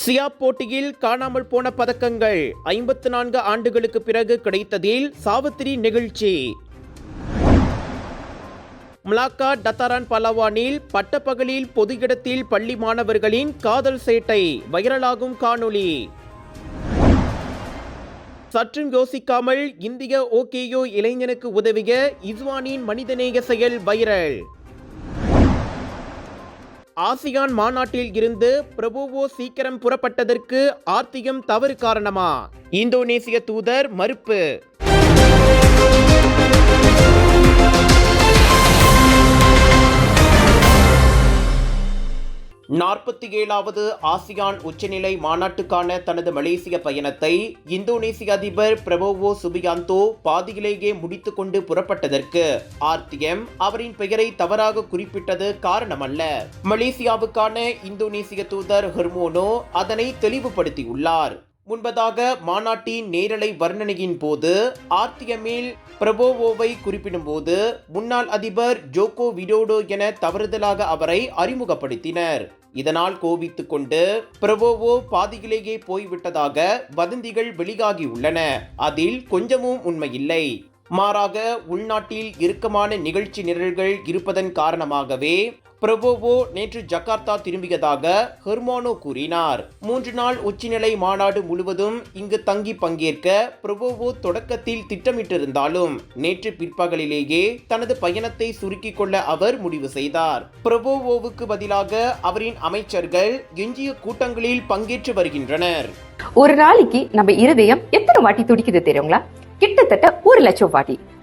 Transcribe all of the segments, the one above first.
சியா போட்டியில் காணாமல் போன பதக்கங்கள் ஐம்பத்து நான்கு ஆண்டுகளுக்கு பிறகு கிடைத்ததில் சாவித்திரி நிகழ்ச்சி. மலாக்கா டத்தாரான் பலவானில் பட்டப்பகலில் பொது இடத்தில் பள்ளி மாணவர்களின் காதல் சேட்டை வைரலாகும் காணொளி. சற்றும் யோசிக்காமல் இந்திய ஓகேயோ இளைஞனுக்கு உதவிய இஸ்வானின் மனிதநேய செயல் வைரல். ஆசியான் மாநாட்டில் இருந்து பிரபுவோ சீக்கிரம் புறப்பட்டதற்கு ஆர்த்தியம் தவறு காரணமா? இந்தோனேசிய தூதர் மறுப்பு. நாற்பத்தி ஏழாவது ஆசியான் உச்சநிலை மாநாட்டுக்கான தனது மலேசிய பயணத்தை இந்தோனேசிய அதிபர் பிரபோவோ சுபியாந்தோ பாதியிலேயே முடித்துக்கொண்டு புறப்பட்டதற்கு ஆர்டிஎம் அவரின் பெயரை தவறாக குறிப்பிட்டது காரணமல்ல. மலேசியாவுக்கான இந்தோனேசிய தூதர் ஹெர்மோனோ அதனை தெளிவுபடுத்தியுள்ளார். முன்பதாக மாநாட்டின் நேரலை வர்ணனையின் போது ஆர்டிஎம்மில் பிரபோவோவை குறிப்பிடும்போது முன்னாள் அதிபர் ஜோகோ விடோடோ என தவறுதலாக அவரை அறிமுகப்படுத்தினர். இதனால் கோபித்துக் கொண்டு பிரபோவோ பாதியிலேயே போய்விட்டதாக வதந்திகள் வெளியாகியுள்ளன அதில் கொஞ்சமும் உண்மையில்லை. மாறாக உள்நாட்டில் இறுக்கமான நிகழ்ச்சி நிரல்கள் இருப்பதன் காரணமாகவே பிரபோவோ நேற்று ஜகார்த்தா திரும்பியதாக ஹெர்மானோ கூறினார். மூன்று நாள் உச்சிநிலை மாநாடு முழுவதும் இங்கு தங்கி பங்கேற்க பிரபோவோ தொடக்கத்தில் திட்டமிட்டிருந்தாலும் நேற்று பிற்பகலிலேயே தனது பயணத்தை சுருக்கிக் கொள்ள அவர் முடிவு செய்தார். பிரபோவோவுக்கு பதிலாக அவரின் அமைச்சர்கள் எஞ்சிய கூட்டங்களில் பங்கேற்று வருகின்றனர். ஒரு நாளைக்கு நம்ம இருதயம் எத்தனை வாட்டி துடிக்குது தெரியுங்களா? கிட்டத்தட்ட ஒரு லட்சம் வாட்டி.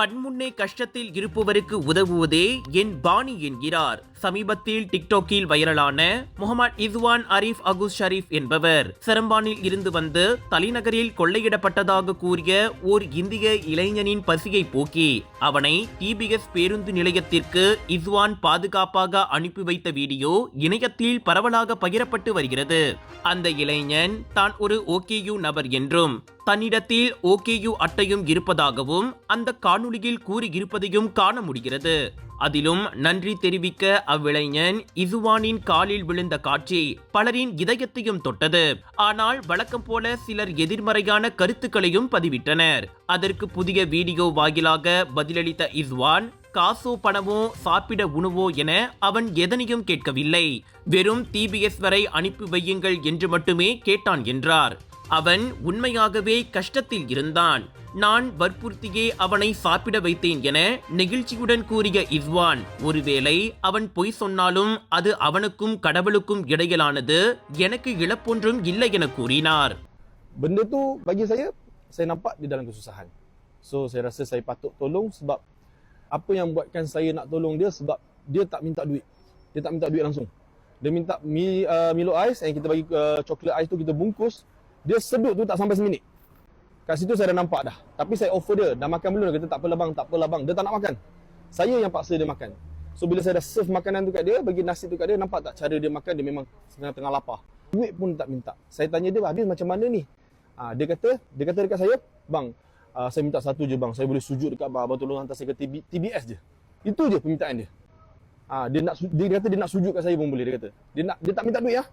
கண்முன்னே கஷ்டத்தில் இருப்பவருக்கு உதவுவதே என் பாணி என்கிறார். சமீபத்தில் டிக்டாக்கில் வைரலான முகமது இஸ்வான் அரிஃப் அகுஸ் ஷரீப் என்பவர் செரம்பானில் இருந்து வந்து தலைநகரில் கொள்ளையிடப்பட்டதாக கூறிய ஓர் இந்திய இளைஞனின் பசியை போக்கி அவனை டிபிஎஸ் பேருந்து நிலையத்திற்கு இஸ்வான் பாதுகாப்பாக அனுப்பி வைத்த வீடியோ இணையத்தில் பரவலாக பகிரப்பட்டு வருகிறது. அந்த இளைஞன் தான் ஒரு ஓகேயூ நபர் என்றும் தன்னிடத்தில் ஓகேயு அட்டையும் இருப்பதாகவும் அந்த காணொளியில் கூறியிருப்பதையும் காண முடிகிறது. அதிலும் நன்றி தெரிவிக்க அவ்விளைஞன் இசுவானின் காலில் விழுந்த காட்சி பலரின் இதயத்தையும் தொட்டது. ஆனால் வழக்கம் போல சிலர் எதிர்மறையான கருத்துக்களையும் பதிவிட்டனர். அதற்கு புதிய வீடியோ வாயிலாக பதிலளித்த இஸ்வான் காசோ பணமோ சாப்பிட உணவோ என அவன் எதனையும் கேட்கவில்லை. வெறும் டிபிஎஸ் வரை அனுப்பி வையுங்கள் என்று மட்டுமே கேட்டான் என்றார். அவன் உண்மையாகவே கஷ்டத்தில் இருந்தான் நான் வற்புறுத்தியே அவனை சாப்பிட வைத்தேன் என நெகிழ்ச்சியுடன் கூறிய இஸ்வான் ஒருவேளை அவன் பொய் சொன்னாலும் அது அவனுக்கும் கடவுளுக்கும் இடையிலானது எனக்கு இழப்பொன்றும் இல்லை என கூறினார் benda tu bagi saya saya nampak dia dalam kesusahan so saya rasa saya patut tolong sebab apa yang buatkan saya nak tolong dia sebab dia tak minta duit dia tak minta duit langsung dia minta mi, uh, Milo Ice yang kita bagi uh, coklat ais tu kita bungkus dia sedut tu tak sampai seminit kat situ saya dah nampak dah tapi saya offer dia dah makan belum dia kata tak apa bang tak apa bang dia tak nak makan saya yang paksa dia makan so bila saya dah serve makanan tu kat dia bagi nasi tu kat dia nampak tak cara dia makan dia memang tengah-tengah lapar duit pun tak minta saya tanya dia habis macam mana ni Ha, dia kata, dia kata dekat saya, bang, uh, saya minta satu je bang, saya boleh sujud dekat abang, abang tolong hantar saya ke TB, TBS je. Itu je permintaan dia. Ha, dia nak dia kata dia nak sujud kat saya pun boleh dia kata. Dia nak dia tak minta duit ya.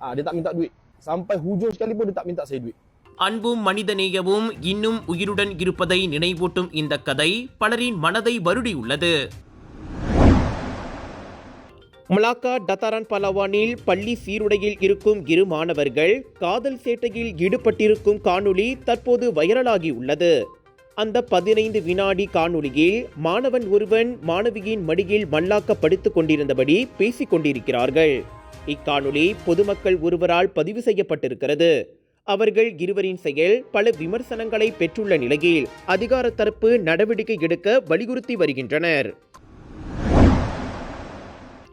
Ha, dia tak minta duit. Sampai hujung sekali pun dia tak minta saya duit. அன்பும் மனிதநேயமும் இன்னும் உயிருடன் இருப்பதை நினைவூட்டும் இந்த கதை பலரின் மனதை வருடியுள்ளது. Malacca Dataran பலவானில் பள்ளி சீருடையில் இருக்கும் இரு மாணவர்கள் காதல் சேட்டையில் ஈடுபட்டிருக்கும் காணொளி தற்போது வைரலாகி உள்ளது அந்த பதினைந்து வினாடி காணொளியில் மாணவன் ஒருவன் மாணவியின் மடியில் மல்லாக்க படுத்துக் கொண்டிருந்தபடி பேசிக் கொண்டிருக்கிறார்கள். இக்காணொளி பொதுமக்கள் ஒருவரால் பதிவு செய்யப்பட்டிருக்கிறது. அவர்கள் இருவரின் செயல் பல விமர்சனங்களை பெற்றுள்ள நிலையில் அதிகார தரப்பு நடவடிக்கை எடுக்க வலியுறுத்தி வருகின்றனர்.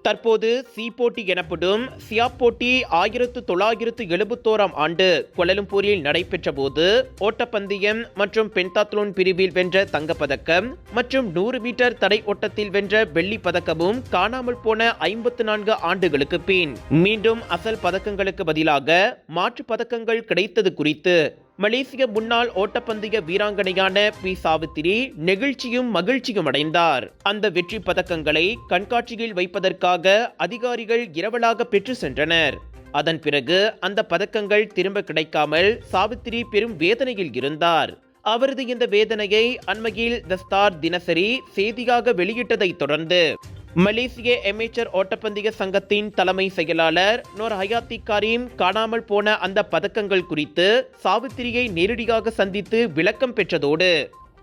தற்போது சி போட்டி எனப்படும் சியாப்போட்டி ஆயிரத்து தொள்ளாயிரத்து எழுபத்தோராம் ஆண்டு கொலலும்பூரில் நடைபெற்ற போது ஓட்டப்பந்தயம் மற்றும் பென்தாத்லோன் பிரிவில் வென்ற தங்கப்பதக்கம் மற்றும் நூறு மீட்டர் தடை ஓட்டத்தில் வென்ற வெள்ளி பதக்கமும் காணாமல் போன ஐம்பத்து நான்கு ஆண்டுகளுக்கு பின். மீண்டும் அசல் பதக்கங்களுக்கு பதிலாக மாற்று பதக்கங்கள் கிடைத்தது குறித்து மலேசிய முன்னாள் ஓட்டப்பந்தய வீராங்கனையான பி. சாவித்திரி நெகிழ்ச்சியும் மகிழ்ச்சியும் அடைந்தார். அந்த வெற்றி பதக்கங்களை கண்காட்சியில் வைப்பதற்காக அதிகாரிகள் இரவலாக பெற்று சென்றனர். அதன் பிறகு அந்த பதக்கங்கள் திரும்ப கிடைக்காமல் சாவித்திரி பெரும் வேதனையில் இருந்தார். அவரது இந்த வேதனையை அண்மையில் த ஸ்டார் தினசரி செய்தியாக வெளியிட்டதை தொடர்ந்து மலேசிய எமேச்சர் ஓட்டப்பந்தய சங்கத்தின் தலைமை செயலாளர் நோர் ஹயாத்தி கரீம் காணாமல் போன அந்த பதக்கங்கள் குறித்து சாவித்திரியை நேரடியாக சந்தித்து விளக்கம் பெற்றதோடு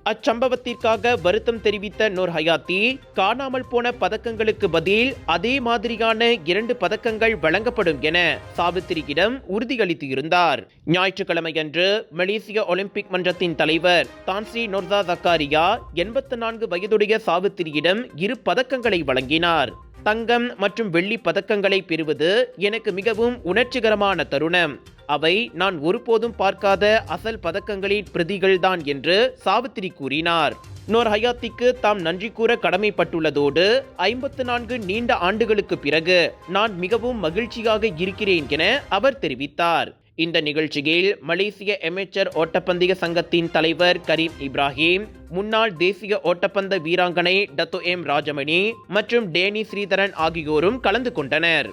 அச்சம்பவத்திற்காக வருத்தம் தெரிவித்த நூர் ஹயாத்தி காணாமல் போன பதக்கங்களுக்கு பதில் அதே மாதிரியான இரண்டு பதக்கங்கள் வழங்கப்படும் என சாவித்திரியிடம் உறுதியளித்து இருந்தார் ஞாயிற்றுக்கிழமையன்று மலேசிய ஒலிம்பிக் மன்றத்தின் தலைவர் தான்ஸ்ரீ நொர்தா தக்காரியா எண்பத்து நான்கு வயதுடைய சாவித்திரியிடம் இரு பதக்கங்களை வழங்கினார். தங்கம் மற்றும் வெள்ளி பதக்கங்களை பெறுவது எனக்கு மிகவும் உணர்ச்சிகரமான தருணம். அவை நான் ஒருபோதும் பார்க்காத அசல் பதக்கங்களின் பிரதிகள்தான் என்று சாவித்திரி கூறினார். நோர் ஹயாத்திக்கு தாம் நன்றி கூற கடமைப்பட்டுள்ளதோடு ஐம்பத்து நான்கு நீண்ட ஆண்டுகளுக்கு பிறகு நான் மிகவும் மகிழ்ச்சியாக இருக்கிறேன் என அவர் தெரிவித்தார். இந்த நிகழ்ச்சியில் மலேசிய எமேச்சர் ஓட்டப்பந்தய சங்கத்தின் தலைவர் கரீம் இப்ராஹிம் முன்னாள் தேசிய ஓட்டப்பந்த வீராங்கனை டத்து எம் ராஜமணி மற்றும் டேனி ஸ்ரீதரன் ஆகியோரும் கலந்து கொண்டனர்.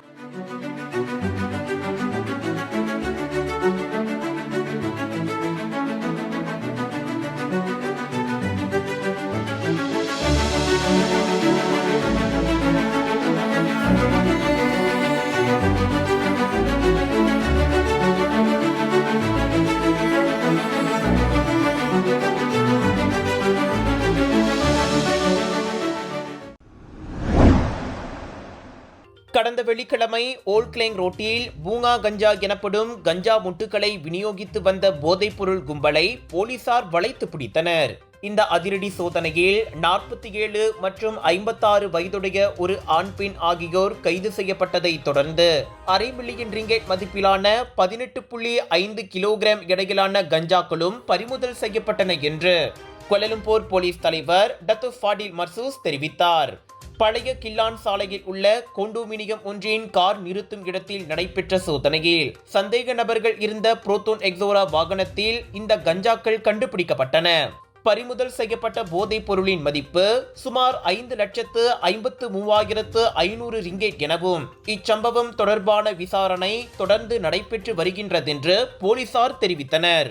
கடந்த வெள்ளிக்கிழமை ஓல்க்லேங் ரோட்டில் பூங்கா கஞ்சா எனப்படும் கஞ்சா முட்டுக்களை விநியோகித்து வந்த போதைப்பொருள் கும்பலை போலீசார் வளைத்து பிடித்தனர். இந்த அதிரடி சோதனையில் நாற்பத்தி ஏழு மற்றும் ஐம்பத்தாறு வயதுடைய ஒரு ஆண் பெண் ஆகியோர் கைது செய்யப்பட்டதை தொடர்ந்து அரை மில்லியன் ரிங்கெட் மதிப்பிலான பதினெட்டு புள்ளி ஐந்து கிலோகிராம் எடையிலான கஞ்சாக்களும் பறிமுதல் செய்யப்பட்டன என்று கொலலும்போர் போலீஸ் தலைவர் டத்து ஃபாடில் மர்சூஸ் தெரிவித்தார். பழைய கில்லான் சாலையில் உள்ள கொண்டோமினியம் ஒன்றின் கார் நிறுத்தும் இடத்தில் நடைபெற்ற சோதனையில் சந்தேக நபர்கள் இருந்த புரோத்தோன் எக்ஸோரா வாகனத்தில் இந்த கஞ்சாக்கள் கண்டுபிடிக்கப்பட்டன. பறிமுதல் செய்யப்பட்ட போதைப் பொருளின் மதிப்பு சுமார் ஐந்து லட்சத்து ஐம்பத்து மூவாயிரத்து ஐநூறு ரிங்கேட் எனவும் இச்சம்பவம் தொடர்பான விசாரணை தொடர்ந்து நடைபெற்று வருகின்றதென்று போலீசார் தெரிவித்தனர்.